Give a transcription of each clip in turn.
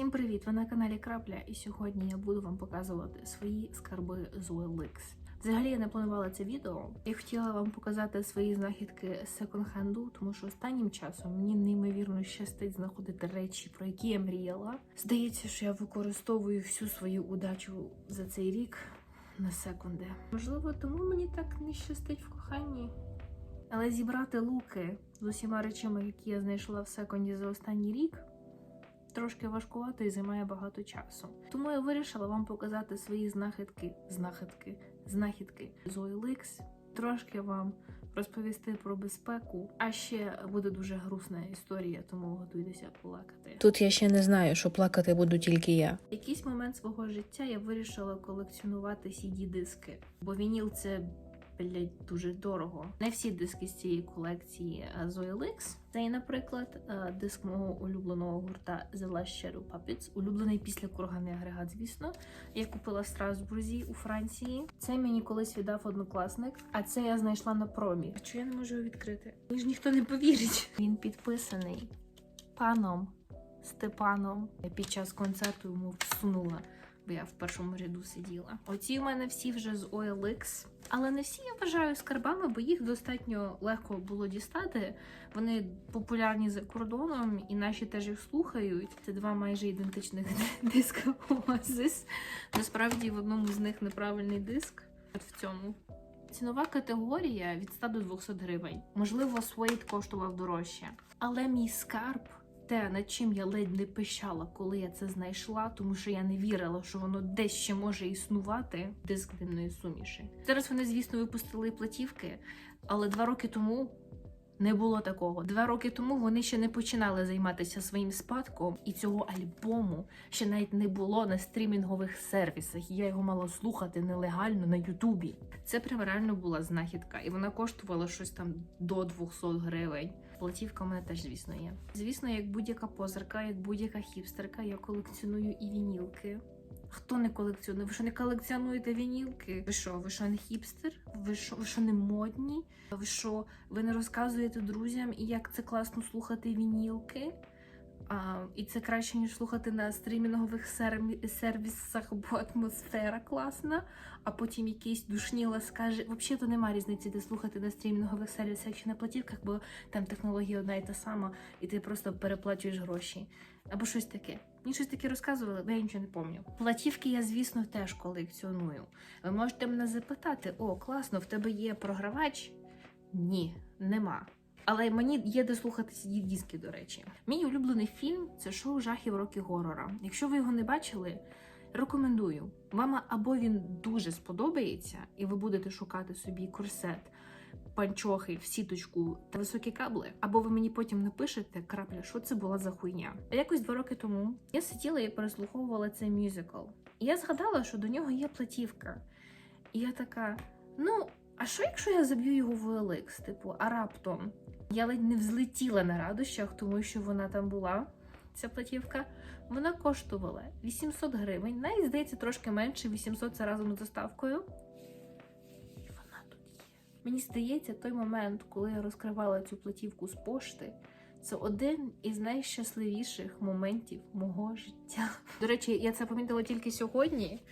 Всім привіт! Ви на каналі Крапля, і сьогодні я буду вам показувати свої скарби з OLX. Взагалі я не планувала це відео. Я хотіла вам показати свої знахідки секонд-хенду, тому що останнім часом мені неймовірно щастить знаходити речі, про які я мріяла. Здається, що я використовую всю свою удачу за цей рік на секунди. Можливо, тому мені так не щастить в коханні. Але зібрати луки з усіма речами, які я знайшла в секунді за останній рік, трошки важкувато і займає багато часу. Тому я вирішила вам показати свої знахідки, знахідки, знахідки з OLX, трошки вам розповісти про безпеку. А ще буде дуже грустна історія, тому готуйтеся плакати. Тут я ще не знаю, що плакати буду тільки я. Якийсь момент свого життя я вирішила колекціонувати cd-диски, бо вініл це блядь, дуже дорого. Не всі диски з цієї колекції а з Це, наприклад, е, диск мого улюбленого гурта The Last Shadow Puppets, улюблений після курганий агрегат, звісно. Я купила в Страсбурзі у Франції. Це мені колись віддав однокласник, а це я знайшла на промі. А чого я не можу його відкрити? Мені ж ніхто не повірить. Він підписаний паном Степаном. Я під час концерту йому всунула, бо я в першому ряду сиділа. Оці у мене всі вже з OLX. Але не всі я вважаю скарбами, бо їх достатньо легко було дістати. Вони популярні за кордоном, і наші теж їх слухають. Це два майже ідентичних диска Oasis. Насправді в одному з них неправильний диск. От в цьому. Цінова категорія від 100 до 200 гривень. Можливо, Suede коштував дорожче. Але мій скарб, те, над чим я ледь не пищала, коли я це знайшла, тому що я не вірила, що воно десь ще може існувати. Диск димної суміші. Зараз вони, звісно, випустили платівки, але два роки тому. Не було такого. Два роки тому вони ще не починали займатися своїм спадком, і цього альбому ще навіть не було на стрімінгових сервісах. Я його мала слухати нелегально на Ютубі. Це прям реально була знахідка, і вона коштувала щось там до 200 гривень. Платівка у мене теж, звісно, є. Звісно, як будь-яка позирка, як будь-яка хіпстерка, я колекціоную і вінілки. Хто не колекціонує? Ви що не колекціонуєте вінілки? Ви що? Ви що не хіпстер? Ви що, ви що не модні? Ви що, ви не розказуєте друзям, як це класно слухати вінілки? А, і це краще, ніж слухати на стрімінгових сервісах, бо атмосфера класна. А потім якийсь душніла скаже: взагалі то немає різниці, де слухати на стрімінгових сервісах, якщо на платівках, бо там технологія одна і та сама, і ти просто переплачуєш гроші. Або щось таке. Мені щось таке розказували, бо я нічого не пам'ятаю. Платівки я, звісно, теж колекціоную. Ви можете мене запитати: о, класно, в тебе є програвач? Ні, нема. Але мені є де слухати диски до речі. Мій улюблений фільм це шоу жахів роки горора. Якщо ви його не бачили, рекомендую. Вам або він дуже сподобається, і ви будете шукати собі корсет, панчохи в сіточку та високі кабли, або ви мені потім напишете крапля, що це була за хуйня. Якось два роки тому я сиділа і переслуховувала цей мюзикл. І я згадала, що до нього є платівка. І я така: ну. А що, якщо я заб'ю його в OLX? Типу, а раптом я ледь не взлетіла на радощах, тому що вона там була, ця платівка. Вона коштувала 800 гривень, навіть здається, трошки менше 800 це разом з доставкою. Мені здається, той момент, коли я розкривала цю платівку з пошти, це один із найщасливіших моментів мого життя. До речі, я це помітила тільки сьогодні.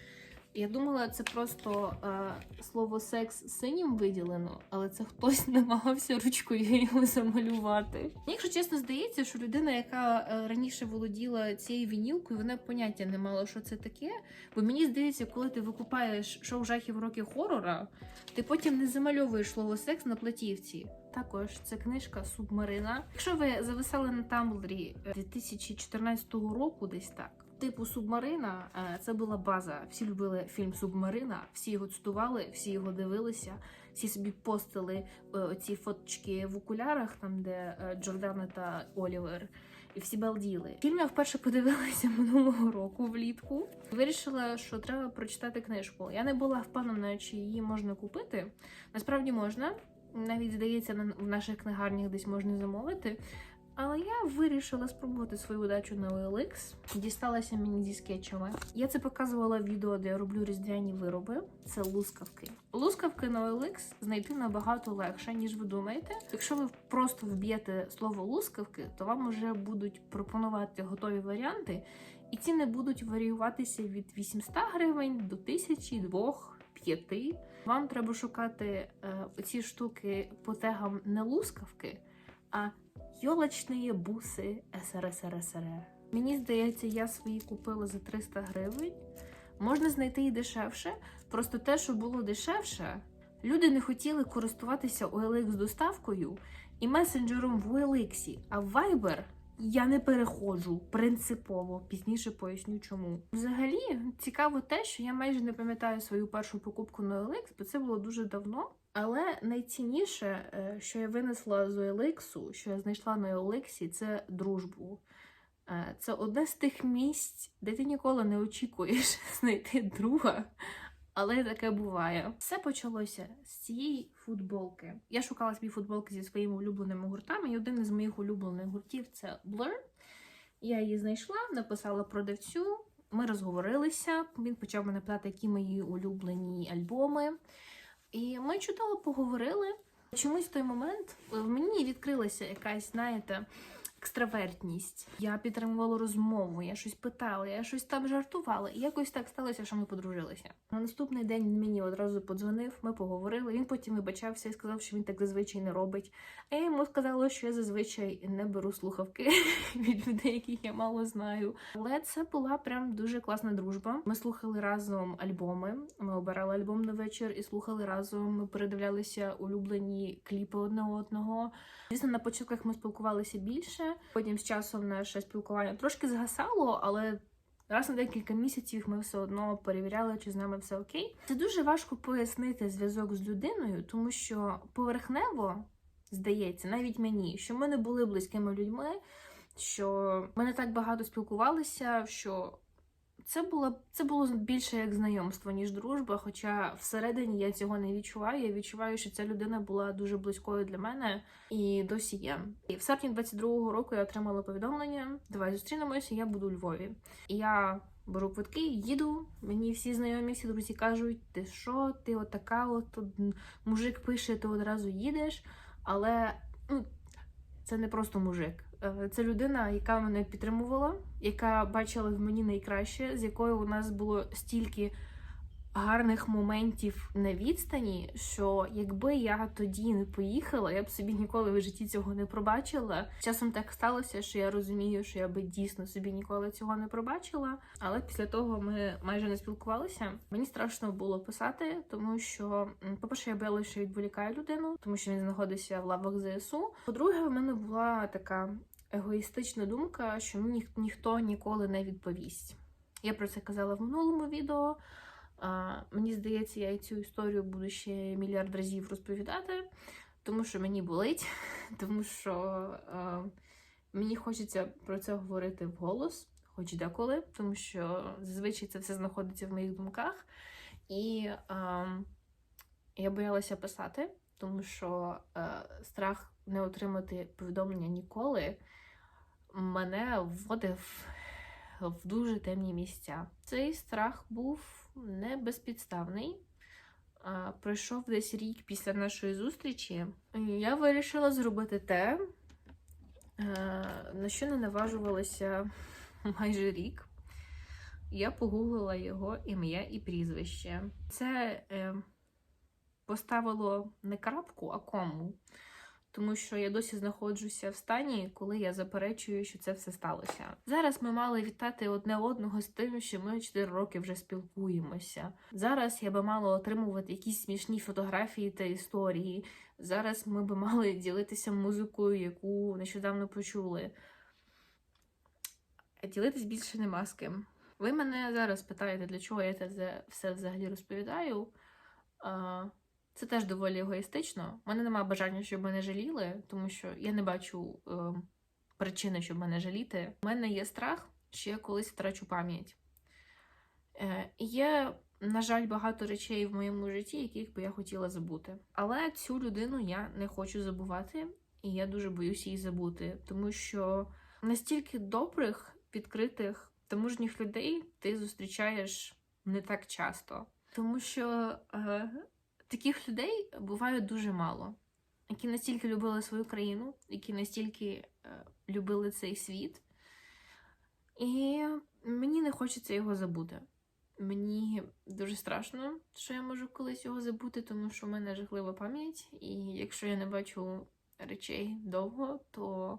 Я думала, це просто е, слово секс синім виділено, але це хтось намагався ручкою його замалювати. Мені, якщо чесно, здається, що людина, яка е, раніше володіла цією вінілкою, вона поняття не мала, що це таке. Бо мені здається, коли ти викупаєш шоу жахів роки хорора, ти потім не замальовуєш слово секс на платівці. Також це книжка Субмарина. Якщо ви зависали на тамблері 2014 року, десь так. Типу Субмарина, е, це була база. Всі любили фільм Субмарина, всі його цитували, всі його дивилися, всі собі постили е, ці фоточки в окулярах, там де е, Джордана та Олівер, і всі балділи. Фільм я вперше подивилася минулого року влітку. Вирішила, що треба прочитати книжку. Я не була впевнена, чи її можна купити. Насправді можна. Навіть здається, в наших книгарнях десь можна замовити. Але я вирішила спробувати свою удачу на OLX. Дісталася мені зі скетчами. Я це показувала в відео, де я роблю різдвяні вироби. Це лускавки. Лускавки на OLX знайти набагато легше, ніж ви думаєте. Якщо ви просто вб'єте слово лускавки, то вам вже будуть пропонувати готові варіанти. І ціни будуть варіюватися від 800 гривень до 1000, 2, 5. Вам треба шукати е, ці штуки по тегам не лускавки, а йолочні буси СРСРСР. Мені здається, я свої купила за 300 гривень. Можна знайти і дешевше. Просто те, що було дешевше, люди не хотіли користуватися OLX доставкою і месенджером в OLX, а в Viber я не переходжу принципово. Пізніше поясню чому. Взагалі цікаво те, що я майже не пам'ятаю свою першу покупку на OLX, бо це було дуже давно. Але найцінніше, е, що я винесла з OLX, що я знайшла на OLX, це дружбу. Е, Це одне з тих місць, де ти ніколи не очікуєш знайти друга. Але таке буває. Все почалося з цієї футболки. Я шукала собі футболки зі своїми улюбленими гуртами, і один із моїх улюблених гуртів це Blur. Я її знайшла, написала продавцю. Ми розговорилися. Він почав мене питати, які мої улюблені альбоми. І ми чудово поговорили. Чомусь той момент в мені відкрилася якась, знаєте, екстравертність. Я підтримувала розмову, я щось питала, я щось там жартувала. І якось так сталося, що ми подружилися. На наступний день він мені одразу подзвонив, ми поговорили. Він потім вибачався і сказав, що він так зазвичай не робить. А я йому сказала, що я зазвичай не беру слухавки від людей, яких я мало знаю. Але це була прям дуже класна дружба. Ми слухали разом альбоми. Ми обирали альбом на вечір і слухали разом. Ми передивлялися улюблені кліпи одне одного. Звісно, на початках ми спілкувалися більше. Потім з часом наше спілкування трошки згасало, але раз на декілька місяців ми все одно перевіряли, чи з нами все окей. Це дуже важко пояснити зв'язок з людиною, тому що поверхнево здається, навіть мені, що ми не були близькими людьми, що ми не так багато спілкувалися, що. Це було це було більше як знайомство, ніж дружба. Хоча всередині я цього не відчуваю. Я відчуваю, що ця людина була дуже близькою для мене і досі є. І в серпні 22-го року я отримала повідомлення: давай зустрінемося, я буду у Львові. І я беру квитки, їду. Мені всі знайомі, всі друзі кажуть: ти що, ти отака, от мужик пише, ти одразу їдеш. Але ну, це не просто мужик. Е, Це людина, яка мене підтримувала, яка бачила в мені найкраще, з якою у нас було стільки гарних моментів на відстані, що якби я тоді не поїхала, я б собі ніколи в житті цього не пробачила. Часом так сталося, що я розумію, що я би дійсно собі ніколи цього не пробачила. Але після того ми майже не спілкувалися. Мені страшно було писати, тому що, по-перше, я боялася, що відволікаю людину, тому що він знаходився в лавах ЗСУ. По-друге, в мене була така егоїстична думка, що мені ніхто ніколи не відповість. Я про це казала в минулому відео. Мені здається, я цю історію буду ще мільярд разів розповідати, тому що мені болить, тому що мені хочеться про це говорити вголос, хоч деколи, тому що зазвичай це все знаходиться в моїх думках. І я боялася писати, тому що е, страх не отримати повідомлення ніколи мене вводив в дуже темні місця. Цей страх був не безпідставний. Пройшов десь рік після нашої зустрічі. Я вирішила зробити те, е, на що не наважувалася майже рік. Я погуглила його ім'я і прізвище. Це е, поставило не крапку, а кому. Тому що я досі знаходжуся в стані, коли я заперечую, що це все сталося. Зараз ми мали вітати одне одного з тим, що ми 4 роки вже спілкуємося. Зараз я би мала отримувати якісь смішні фотографії та історії. Зараз ми би мали ділитися музикою, яку нещодавно почули. Ділитись більше нема з ким. Ви мене зараз питаєте, для чого я це все взагалі розповідаю. Це теж доволі егоїстично. У мене немає бажання, щоб мене жаліли, тому що я не бачу е, причини, щоб мене жаліти. У мене є страх, що я колись втрачу пам'ять. Е, є, на жаль, багато речей в моєму житті, яких би я хотіла забути. Але цю людину я не хочу забувати, і я дуже боюся її забути, тому що настільки добрих, відкритих та мужніх людей ти зустрічаєш не так часто. Тому що е, таких людей буває дуже мало, які настільки любили свою країну, які настільки е, любили цей світ. І Мені не хочеться його забути. Мені дуже страшно, що я можу колись його забути, тому що в мене жахлива пам'ять, і якщо я не бачу речей довго, то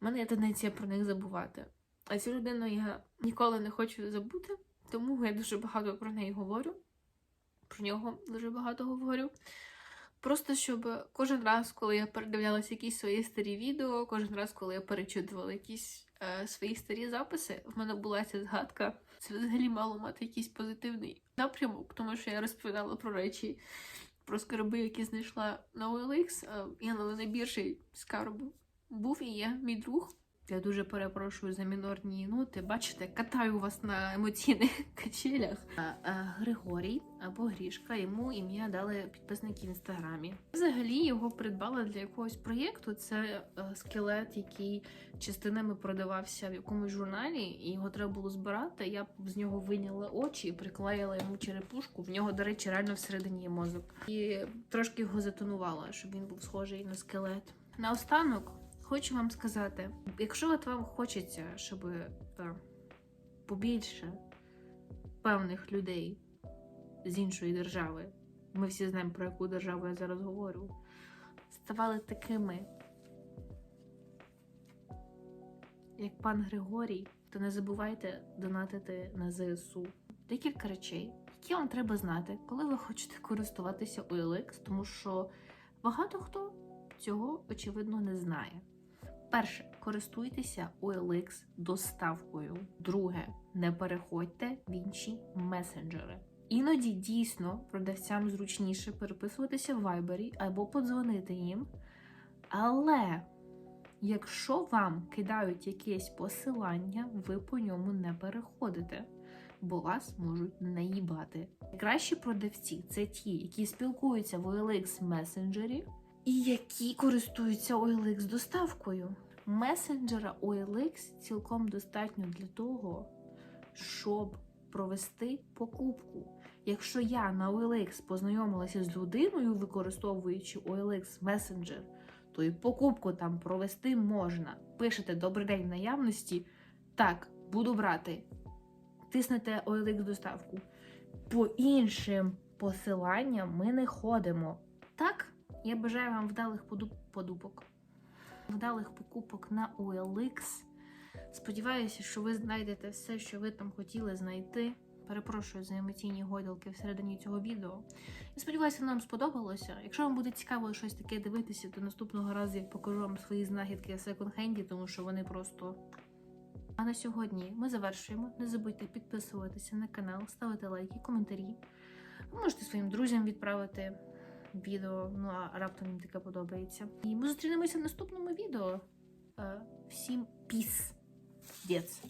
в мене є тенденція про них забувати. А цю людину я ніколи не хочу забути, тому я дуже багато про неї говорю. Про нього дуже багато говорю. Просто щоб кожен раз, коли я передивлялася якісь свої старі відео, кожен раз, коли я перечитувала якісь е, свої старі записи, в мене була ця згадка. Це взагалі мало мати якийсь позитивний напрямок, тому що я розповідала про речі, про скарби, які знайшла на OLX. А я на найбільший скарб був і є мій друг. Я дуже перепрошую за мінорні ноти. Бачите, катаю вас на емоційних качелях. Григорій або Грішка йому ім'я дали підписники в інстаграмі. Взагалі його придбала для якогось проєкту. Це е, скелет, який частинами продавався в якомусь журналі, і його треба було збирати. Я з нього вийняла очі і приклеїла йому черепушку. В нього, до речі, реально всередині є мозок. І трошки його затонувала, щоб він був схожий на скелет. Наостанок хочу вам сказати: якщо от вам хочеться, щоб е, побільше певних людей з іншої держави, ми всі знаємо, про яку державу я зараз говорю, ставали такими, як пан Григорій, то не забувайте донатити на ЗСУ. Декілька речей, які вам треба знати, коли ви хочете користуватися OLX, тому що багато хто цього очевидно не знає. Перше, користуйтеся OLX доставкою. Друге, не переходьте в інші месенджери. Іноді дійсно продавцям зручніше переписуватися в Viber або подзвонити їм. Але якщо вам кидають якесь посилання, ви по ньому не переходите, бо вас можуть наїбати. Кращі продавці це ті, які спілкуються в OLX месенджері і які користуються OLX доставкою. Месенджера OLX цілком достатньо для того, щоб провести покупку. Якщо я на OLX познайомилася з людиною, використовуючи OLX Messenger, то і покупку там провести можна. Пишете добрий день наявності. Так, буду брати. Тиснете OLX доставку. По іншим посиланням ми не ходимо. Так, я бажаю вам вдалих поду- подупок, вдалих покупок на OLX. Сподіваюся, що ви знайдете все, що ви там хотіли знайти. Перепрошую за емоційні гойдалки всередині цього відео. Я сподіваюся, нам сподобалося. Якщо вам буде цікаво щось таке дивитися, то наступного разу я покажу вам свої знахідки секонд-хенді, тому що вони просто. А на сьогодні ми завершуємо. Не забудьте підписуватися на канал, ставити лайки, коментарі. Ви можете своїм друзям відправити відео, ну а раптом їм таке подобається. І ми зустрінемося в наступному відео. Е, Всім піс, дєц!